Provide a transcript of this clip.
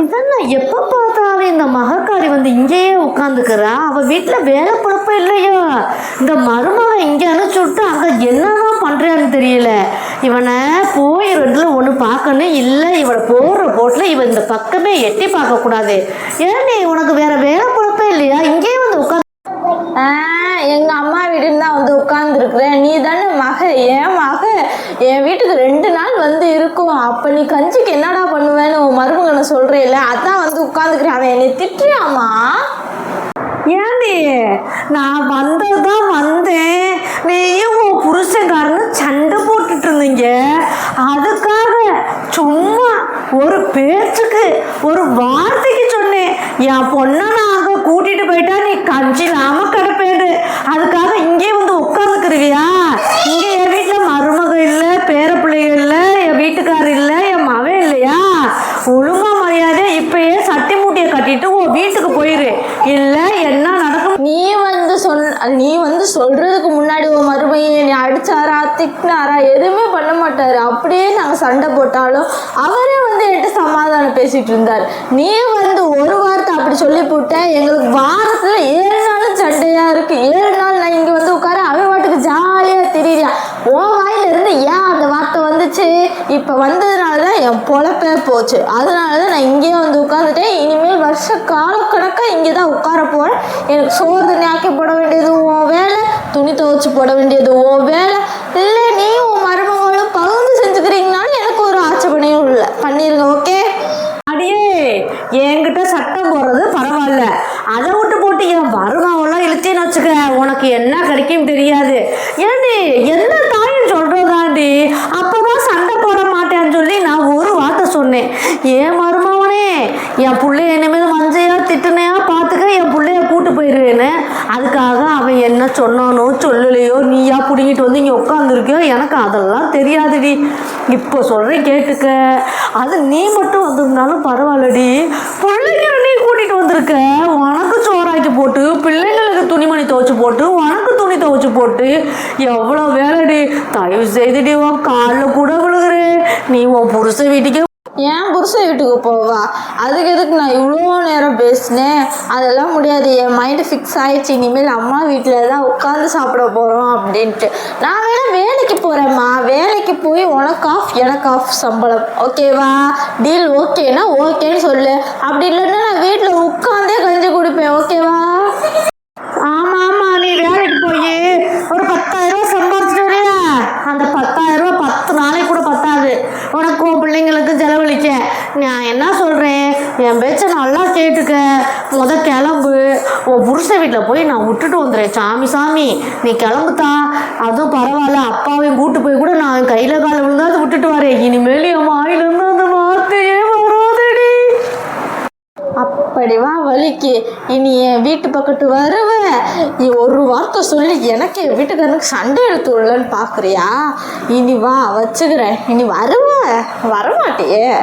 இதென்ன எப்போ பார்த்தாலும் இந்த மகக்காரி வந்து இங்கேயே உட்காந்துக்கிறா அவள் வீட்டில் வேலை குழப்பம் இல்லையா? இந்த மருமகன் இங்கே அனுப்பிச்சுட்டு அங்கே என்னதான் பண்ணுறான்னு தெரியல. இவனை போய் ரெண்டில் ஒன்று பார்க்கணும் இல்லை இவனை போடுற போட்டில் இவன் இந்த பக்கமே எட்டி பார்க்கக்கூடாது. ஏன்டி உனக்கு வேறு வேலை குழப்பம் இல்லையா? இங்கே என் வீட்டுக்கு ரெண்டு நாள் வந்து இருக்கும். அப்ப நீ கஞ்சிக்கு என்னடா பண்ணுவேன்னு உன் மருமகனை சொல்றேல அதான் வந்து உட்காந்துக்கிறேன் அவன் என்னை திட்டுறாமா? ஏண்டி? நான் வந்ததுதான் வந்தேன். நீயும் உன் புருஷன்காரனும் சண்டை போட்டுட்டு இருந்தீங்க. அதுக்காக சும்மா ஒரு பேச்சுக்கு ஒரு வார்த்தைக்கு சொன்னேன். என் பொண்ணை நான் அங்கே கூட்டிட்டு போயிட்டா நீ கஞ்சி இல்லாம கிடப்பேன்னு. அதுக்காக இங்கே வந்து உட்காந்துக்கிறியா இங்கே என் வீட்டில் மருமக இல்லை பேர பிள்ளைங்க இல்லை என் வீட்டுக்காரர் இல்லை என் மவன் இல்லையா ஒழுங்கா மரியாதை இப்பயே சட்டி மூட்டையை கட்டிட்டு உன் வீட்டுக்கு போயிரு இல்லை என்ன நடக்கும் நீ அது நீ வந்து சொல்றதுக்கு முன்னாடி உன் மருமையை நீ அடிச்சாரா திட்டினாரா எதுவுமே பண்ண மாட்டாரு. அப்படியே நாங்கள் சண்டை போட்டாலும் அவரே வந்து என்கிட்ட சமாதானம் பேசிட்டு இருந்தார். நீ வந்து ஒரு வார்த்தை அப்படி சொல்லி போட்ட எங்களுக்கு வாரத்துல ஏழு நாளும் சண்டையா இருக்கு. ஏழு நாள் நான் இங்க வந்து உட்கார அவன் வாட்டுக்கு ஜாலியா திரியான் உன் வாயில இருந்து ஏன் அந்த வார்த்தை வந்துச்சு? இப்போ வந்ததுனால தான் என் பொழப்பே போச்சு. அதனால தான் நான் இங்கேயே வந்து உட்காந்துட்டேன். இனிமேல் வருஷ இங்கே தான் உட்கார போகிறேன் எனக்கு சோறு தண்ணி ஆக்கி போட வேண்டியது உன் வேலை துணி துவைச்சு போட வேண்டியது உன் வேலை. இல்லை நீ உன் மருமகளும் பகிர்ந்து செஞ்சுக்கிறீங்கனாலும் எனக்கு ஒரு ஆட்சேபனையும் இல்லை. பண்ணிருங்க ஓகே? அடியே என்கிட்ட சட்டம் போடுறது பரவாயில்ல. அதை விட்டு போட்டு என் வருமாவெல்லாம் இழுத்தேன்னு வச்சுக்க உனக்கு என்ன கிடைக்கும் தெரியாது. ஏண்டி என்ன தாயும் சொல்கிறதாண்டி அப்போதான் சண்டை போட மாட்டேன்னு சொல்லி நான் ஒரு வார்த்தை சொன்னேன். ஏன் மருமவனே என் பிள்ளை என்ன மீது மஞ்சையா திட்டுனையா பார்த்துக்க என் பிள்ளைய கூட்டு போயிடுவேன்னு அதுக்காக அவன் என்ன சொன்னானோ சொல்லலையோ நீயா பிடிங்கிட்டு வந்து இங்கே உட்காந்துருக்கியோ எனக்கு அதெல்லாம் தெரியாதுடி. இப்போ சொல்கிறேன் கேட்டுக்க. அது நீ மட்டும் வந்திருந்தாலும் பரவாயில்லடி. பிள்ளைங்க நீ கூட்டிகிட்டு வந்திருக்க. உனக்கு சோறாக்கி போட்டு பிள்ளைங்களுக்கு துணிமணி துவைச்சு போட்டு உனக்கு துணி துவைச்சு போட்டு எவ்வளோ வேலைடி. தயவு செய்துடி உன் காலில் கூட விழுகிறேன் நீ உன் புருஷன் வீட்டுக்கே என் புருஷன் வீட்டுக்கு போவா. அதுக்கு எதுக்கு நான் இவ்வளோ நேரம் பேசினேன்? அதெல்லாம் முடியாது. என் மைண்டு ஃபிக்ஸ் ஆகிடுச்சு இனிமேல் அம்மா வீட்டில் தான் உட்காந்து சாப்பிட போகிறோம் அப்படின்ட்டு. நான் வேணால் வேலைக்கு போகிறேம்மா வேலைக்கு போய் உனக்கு ஆஃப் எனக்கு ஆஃப் சம்பளம். ஓகேவா டீல் ஓகேனா ஓகேன்னு சொல்லு. அப்படி இல்லைன்னா நான் வீட்டில் உட்காந்தே கஞ்சி குடிப்பேன். ஓகேவா ஆமாம் ஆமாம் நீ வேலைக்கு போய் ஒரு பத்தாயிரம் ரூபா சம்பாதிச்சிட்டு வரியா? அந்த பத்தாயிரம் ரூபா பத்து நாளைக்கு கூட பத்தாது. உனக்கும் பிள்ளைங்களுக்கு ஜல நான் என்ன சொல்கிறேன் என் பேச்சை நல்லா கேட்டுக்க. முத கிளம்பு. உன் புருஷன் வீட்டில் போய் நான் விட்டுட்டு வந்துடுறேன். சாமி சாமி நீ கிளம்புத்தா. அதுவும் பரவாயில்ல. அப்பாவையும் கூட்டு போய் கூட நான் கையில் கால விழுந்தாது விட்டுட்டு வரேன். இனிமேல் என் வாயிலிருந்து அந்த வார்த்தையே வராதடி. அப்படி வா வலிக்கு இனி என் வீட்டு பக்கத்து வருவேன். நீ ஒரு வார்த்தை சொல்லி எனக்கு என் வீட்டுக்காரனுக்கு சண்டை எடுத்து விடலன்னு பார்க்குறியா இனி வா வச்சுக்கிறேன். இனி வருவ? வரமாட்டியே.